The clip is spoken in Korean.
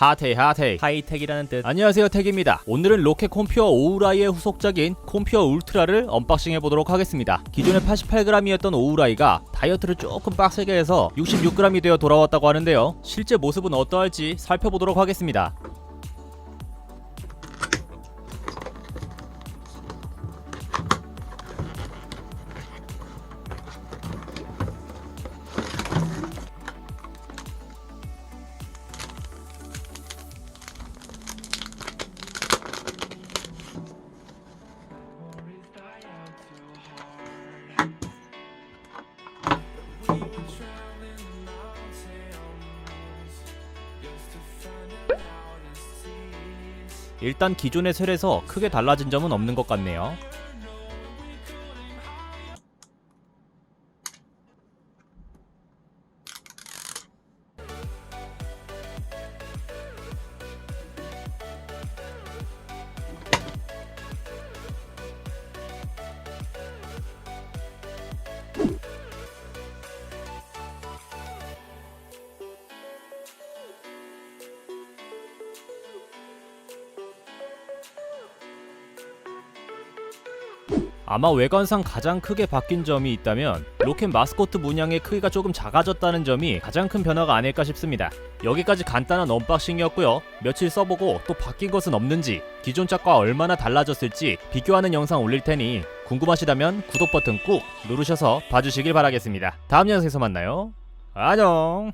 핫해 핫해 하이텍이라는 뜻. 안녕하세요 텍입니다. 오늘은 로켓 콤퓨어 오우라이의 후속작인 콤퓨어 울트라를 언박싱 해보도록 하겠습니다. 기존에 88g이었던 오우라이가 다이어트를 조금 빡세게 해서 66g이 되어 돌아왔다고 하는데요. 실제 모습은 어떠할지 살펴보도록 하겠습니다 일단 기존의 셀에서 크게 달라진 점은 없는 것 같네요 아마 외관상 가장 크게 바뀐 점이 있다면 로켓 마스코트 문양의 크기가 조금 작아졌다는 점이 가장 큰 변화가 아닐까 싶습니다. 여기까지 간단한 언박싱이었고요. 며칠 써보고 또 바뀐 것은 없는지 기존 짝과 얼마나 달라졌을지 비교하는 영상 올릴 테니 궁금하시다면 구독 버튼 꾹 누르셔서 봐주시길 바라겠습니다. 다음 영상에서 만나요. 안녕.